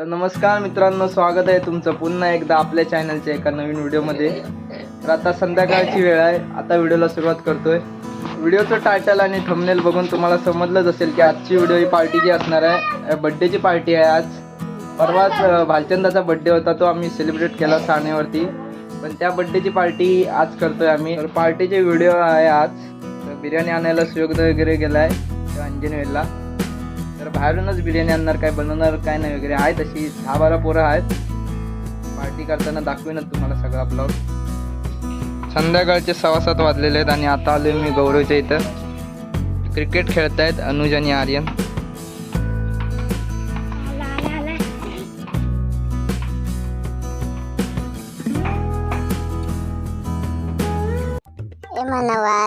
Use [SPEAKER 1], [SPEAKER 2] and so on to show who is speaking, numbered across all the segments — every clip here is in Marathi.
[SPEAKER 1] तर नमस्कार मित्रांनो स्वागत आहे तुमचं पुन्हा एकदा आपल्या चॅनलच्या एका नवीन व्हिडिओमध्ये तर आता संध्याकाळची वेळ आहे. आता व्हिडिओला सुरुवात करतोय. व्हिडिओचं टायटल आणि थंबनेल बघून तुम्हाला समजलंच असेल की आजची व्हिडिओ ही पार्टीची असणार आहे बड्डेची पार्टी आहे आज. परवाच भालचंदाचा बड्डे होता तो आम्ही सेलिब्रेट केला साणेवरती पण त्या बड्डेची पार्टी आज करतोय आम्ही. तर पार्टीचे व्हिडिओ आहे आज. बिर्याणी आणायला सुयोग वगैरे गेलाय अंजनवेलला तर बाहेरूनच बिर्याणी आणणार काय बनवणार काय नाही वगैरे. आहे तशी दहा बारा पोरं आहेत. पार्टी करताना दाखवेनच तुम्हाला सगळा ब्लॉग संध्याकाळचे सव्वा सात वाजलेले आहेत आणि आता आलोय मी गौरवच्या इथं. क्रिकेट खेळतायत अनुज आणि आर्यन.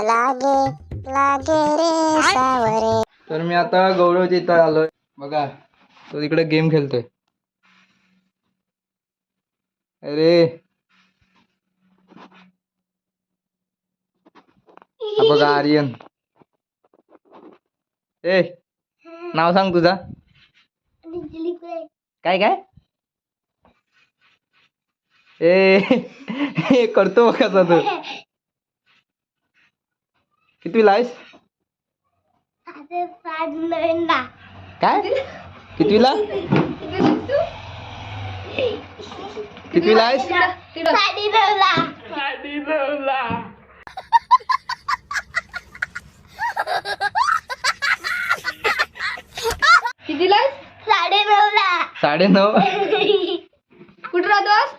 [SPEAKER 2] लागे लागे रे सावरे.
[SPEAKER 1] तर मी आता गौरवच्या इथं आलोय बघा तो तिकडे गेम खेळतोय. अरे! बघा आर्यन. ए नाव सांग तुझा. काय काय? ए हे करतो बघा कसा तू. किती लाईस काय? कितवीला? कितवीला आहेस?
[SPEAKER 3] कितीला
[SPEAKER 2] साडे नऊला
[SPEAKER 1] साडे नऊ
[SPEAKER 3] कुठं राहतोस?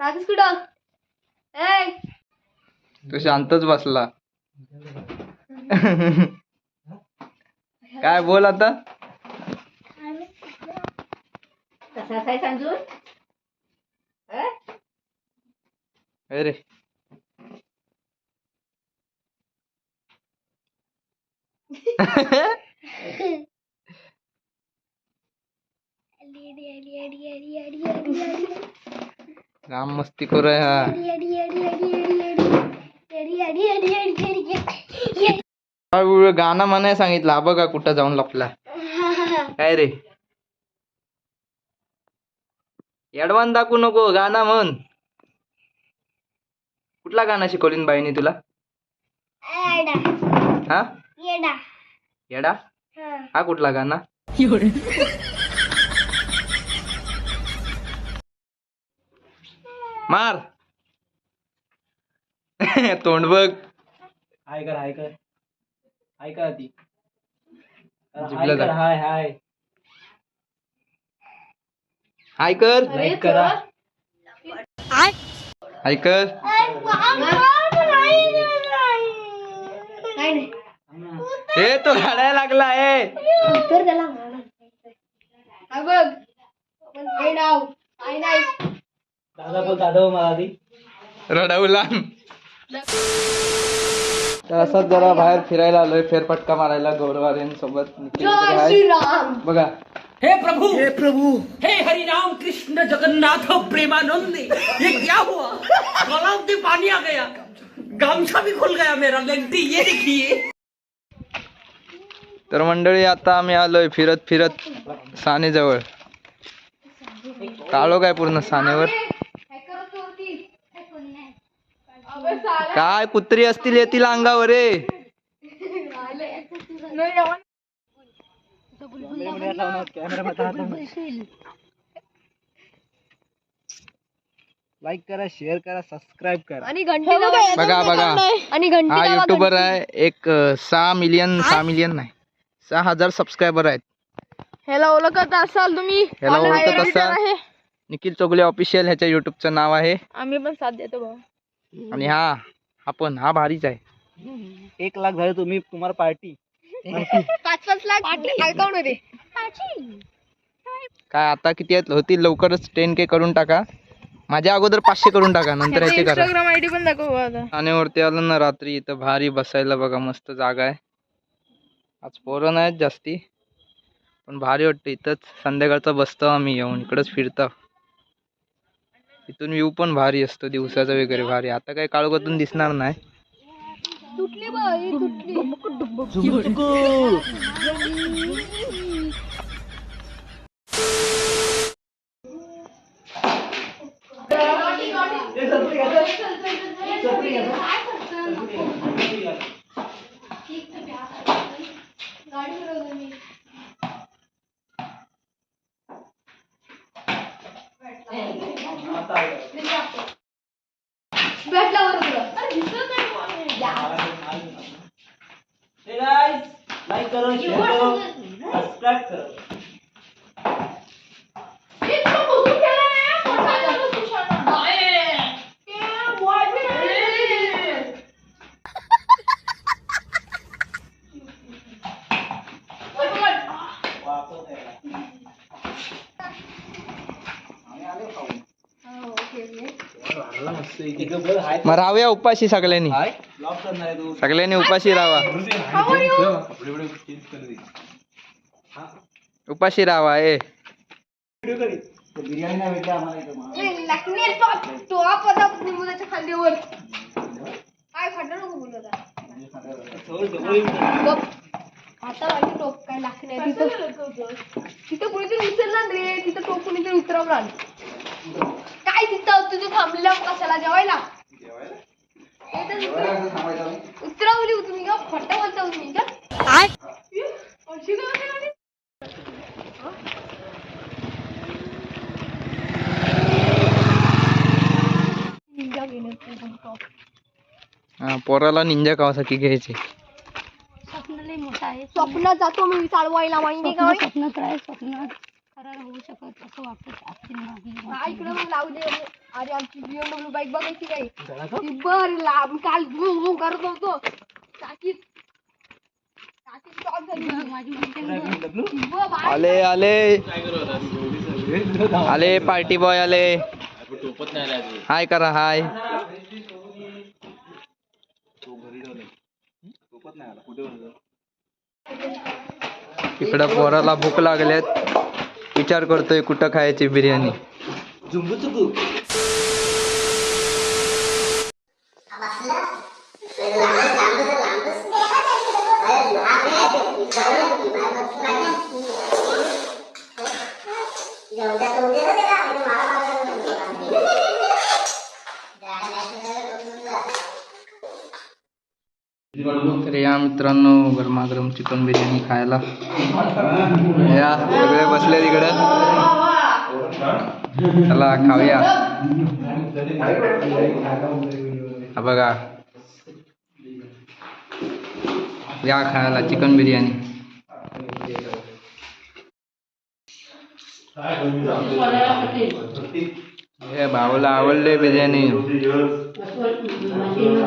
[SPEAKER 3] राहतोस कुठं? ए!
[SPEAKER 1] तू शांतच बसला. काय बोल आता
[SPEAKER 3] कसा काय सांजून
[SPEAKER 1] अरे राम मस्ती करू हा हा व्हिडिओ गाणं म्हणाय सांगितलं. हा बघा कुठं जाऊन लपला. काय रे? एडवान दाखवू नको गाणं म्हण. कुठला गाणं शिकवलीन बाईनी तुला? हा? येडा. हा. कुठला गाणं? मार. तोंड बघ.
[SPEAKER 4] हाय कर हाय कर. हाय हाय कर. हाय हाय.
[SPEAKER 1] हाय कर.
[SPEAKER 4] लाईक करा.
[SPEAKER 1] हाय कर.
[SPEAKER 3] काय नाही.
[SPEAKER 1] ए तो घाडायला लागला आहे
[SPEAKER 3] तर त्याला. हा बघ. पण हे नाव. काय नाही
[SPEAKER 4] दादा बोल दादा बोल मला आधी.
[SPEAKER 1] रडवला. तर असंच जरा बाहेर फिरायला आलोय फेरफटका मारायला गौरवार्यन सोबत निखिल वगैरे
[SPEAKER 3] जय
[SPEAKER 1] आहे.
[SPEAKER 3] श्रीराम
[SPEAKER 1] बघा.
[SPEAKER 5] हे प्रभु! हे प्रभु! हे हरि राम कृष्ण जगन्नाथ प्रेमानंदी ये क्या हुआ? गलाव में पानी आ गया. गामछा भी खुल गया मेरा लेंटी ये देखिए.
[SPEAKER 1] तर मंडळी आता आम्ही आलोय फिरत फिरत सानेजवळ. काळो काय पूर्ण सानेवर. काय कुत्री असतील येतील अंगावर रे.
[SPEAKER 4] लाईक करा शेअर करा सबस्क्राईब करा.
[SPEAKER 3] आणि घंटी
[SPEAKER 1] बघा बघा
[SPEAKER 3] आणि घंटी
[SPEAKER 1] हा युट्यूबर आहे. एक अं, सहा मिलियन सहा मिलियन नाही. सहा हजार सबस्क्रायबर आहेत.
[SPEAKER 3] ह्याला ओळखत असाल तुम्ही?
[SPEAKER 1] ह्याला ओळखत
[SPEAKER 3] editor
[SPEAKER 1] असाल?
[SPEAKER 3] आहे.
[SPEAKER 1] निखिल चोगले ऑफिशियल ह्याच्या युट्यूबचं नाव आहे.
[SPEAKER 3] आम्ही पण साथ देतो भाऊ.
[SPEAKER 1] आणि हा आपण हा भारीच आहे.
[SPEAKER 4] एक लाख झाले तुम्ही तुम्हाला पार्टी.
[SPEAKER 3] पाच पाच लाख. अकाउंट होते
[SPEAKER 1] काय आता किती आहेत? होतील लवकरच टेन के करून टाका. माझ्या अगोदर पाचशे करून टाका नंतर ह्याचे करा.
[SPEAKER 3] इंस्टाग्राम आयडी पण दाखव आता.
[SPEAKER 1] आणि वरती आलं ना रात्री इथं भारी बसायला बघा मस्त जागा आहे. आज पोरं नाहीत जास्ती पण भारी वाटतं. इथंच संध्याकाळचा बसतो आम्ही येऊन इकडंच फिरतो. इथून व्ह्यू पण भारी असतो दिवसाचा वगैरे भारी आता काही काळोखातून दिसणार नाही
[SPEAKER 3] हो, ओके, ओके.
[SPEAKER 4] इकडं बघ, हाय.
[SPEAKER 1] मग राहूया उपाशी सगळ्यांनी. सगळ्यांनी उपाशी राहा उपाशी राहा ए.
[SPEAKER 4] बिर्याणी नाही भेटली आम्हाला
[SPEAKER 3] खांद्यावर. काय खाणार नको आता. माझी टोप काय तिथं कुणीतरी उचलला रे. तिथं टोप कुणीतरी उतरवला काय तिथं? तुझं थांबलेलं कशाला जेवायला? उतरवली तुम्ही का खोटं बोलता तुम्ही का? निंजा
[SPEAKER 1] पोराला निंजा कावासाठी घ्यायचे
[SPEAKER 3] स्वप्नात जातो मी चालवायला माहिती का
[SPEAKER 2] स्वप्नात राह स्वप्नात खरं होऊ शकत असं वाटत असतील नाही
[SPEAKER 3] इकडं मग लावू दे. अरे आमची बीएमडब्ल्यू बाईक बघायची काय? ती बर लांब काल भूम भूम करत होतो. टाकीत टाकीत stop झाली.
[SPEAKER 2] माझी मैत्रीण
[SPEAKER 3] ब बाय.
[SPEAKER 1] आले आले. आले पार्टी बॉय आले. हाय करा हाय. इकडं पोराला भूक लागल्यात विचार करतोय कुठं खायची बिर्याणी. या मित्रांनो गरमागरम चिकन बिर्याणी खायला. या सगळे बसले तिकडं चला खाऊया. हा बघा. या खायला चिकन बिर्याणी. हे भाऊला आवडले बिर्याणी.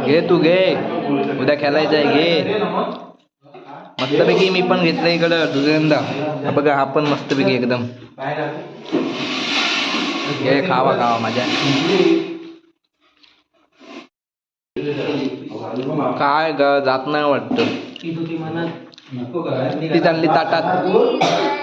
[SPEAKER 1] घे तू घे. उद्या खेळायचं आहे घे. मस्तपैकी मी पण घेतलं इकडं दुसऱ्यांदा. बघा हा पण मस्तपैकी एकदम. घे खावा खावा माझ्या. काय ग जात नाही वाटत. ती चालली ताटात.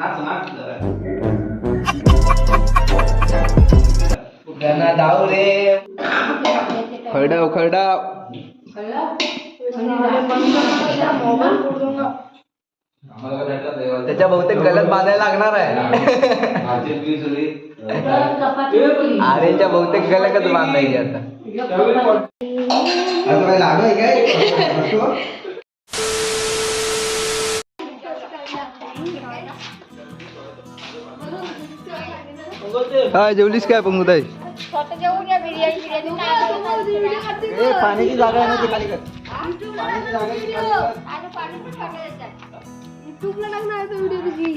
[SPEAKER 1] आहे. हे खरडो धाव रे खरडाव खरडाव. त्याच्या बहुतेक गलत बांधायला लागणार आहे. आरेच्या बहुतेक गलकच बांधायची आता. काय? जेवलीस काय पंगुताई
[SPEAKER 3] स्वतः जेवून या बिर्याणी बिर्याणी
[SPEAKER 1] ए पाण्याची जागा आहे ना ती खाली कर.
[SPEAKER 3] युट्यूबला टाकणार आहे तो व्हिडिओ तुझी.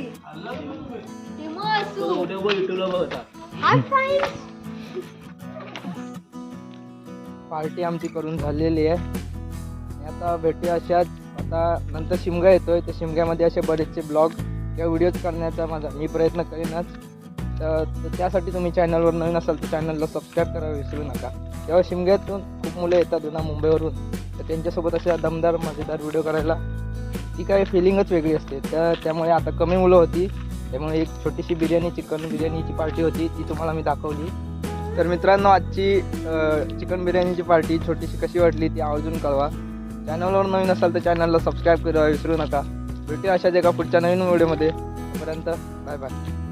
[SPEAKER 3] ते मस्त आज सायन्स
[SPEAKER 1] पार्टी आमची करून झालेली आहे. आणि आता भेटूया अशाच आता नंतर शिमगा येतोय. तर शिमग्यामध्ये असे बरेचसे ब्लॉग किंवा व्हिडिओज करण्याचा माझा मी प्रयत्न करेनच. तर त्यासाठी तुम्ही चॅनलवर नवीन असाल तर चॅनलला सबस्क्राईब करायला विसरू नका. तेव्हा शिमग्यातून खूप मुलं येतात ना मुंबईवरून. तर त्यांच्यासोबत अशा दमदार मजेदार व्हिडिओ करायला. ती काय फिलिंगच वेगळी असते. तर त्यामुळे आता कमी मुलं होती. त्यामुळे एक छोटीशी बिर्याणी चिकन बिर्याणीची पार्टी होती. ती तुम्हाला मी दाखवली. तर मित्रांनो आजची चिकन बिर्याणीची पार्टी छोटीशी कशी वाटली ती आवर्जून कळवा. चॅनलवर नवीन असाल तर चॅनलला सबस्क्राईब करा विसरू नका. भेटूया अशाच एका पुढच्या नवीन व्हिडिओमध्ये तोपर्यंत बाय बाय